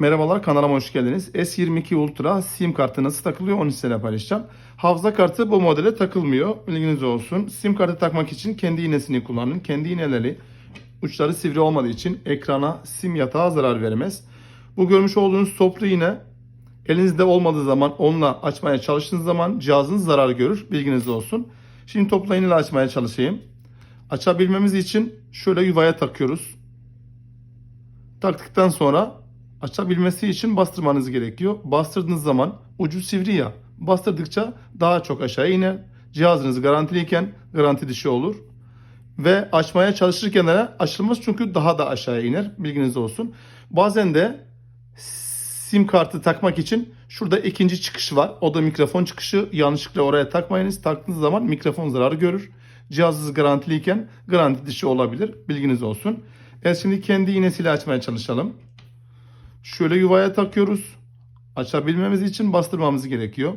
Merhabalar kanalıma hoş geldiniz. S22 Ultra sim kartı nasıl takılıyor onu size paylaşacağım. Hafıza kartı bu modele takılmıyor. Bilginiz olsun. Sim kartı takmak için kendi iğnesini kullanın. Kendi iğneleri uçları sivri olmadığı için ekrana sim yatağı zarar vermez. Bu görmüş olduğunuz toplu iğne elinizde olmadığı zaman onunla açmaya çalıştığınız zaman cihazınız zarar görür. Bilginiz olsun. Şimdi toplu iğneyle açmaya çalışayım. Açabilmemiz için şöyle yuvaya takıyoruz. Taktıktan sonra açabilmesi için bastırmanız gerekiyor. Bastırdığınız zaman ucu sivri ya. Bastırdıkça daha çok aşağı iner. Cihazınız garantiliyken garanti dışı olur. Ve açmaya çalışırken de açılmaz çünkü daha da aşağıya iner. Bilginiz olsun. Bazen de sim kartı takmak için şurada ikinci çıkış var. O da mikrofon çıkışı. Yanlışlıkla oraya takmayınız. Taktığınız zaman mikrofon zararı görür. Cihazınız garantiliyken garanti dışı olabilir. Bilginiz olsun. Evet şimdi kendi iğnesiyle açmaya çalışalım. Şöyle yuvaya takıyoruz. Açabilmemiz için bastırmamız gerekiyor.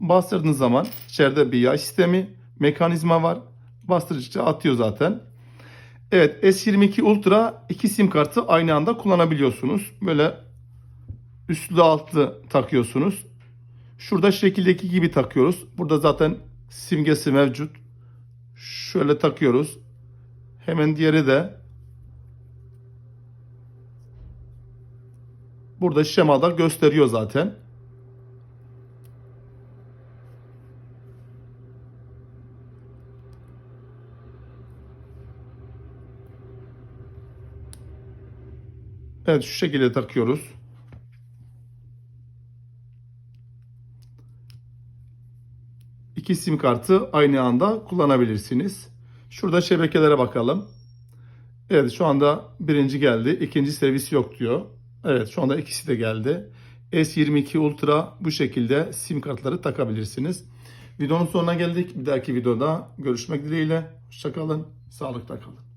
Bastırdığınız zaman içeride bir yay sistemi, mekanizma var. Bastırdıkça atıyor zaten. Evet S22 Ultra iki sim kartı aynı anda kullanabiliyorsunuz. Böyle üstlü altlı takıyorsunuz. Şurada şekildeki gibi takıyoruz. Burada zaten simgesi mevcut. Şöyle takıyoruz. Hemen diğeri de Burada şemada gösteriyor zaten. Evet şu şekilde takıyoruz. İki sim kartı aynı anda kullanabilirsiniz. Şurada şebekelere bakalım. Evet şu anda birinci geldi. ikinci servis yok diyor. Evet şu anda ikisi de geldi. S22 Ultra bu şekilde sim kartları takabilirsiniz. Videonun sonuna geldik. Bir dahaki videoda görüşmek dileğiyle. Hoşçakalın. Sağlıkla kalın.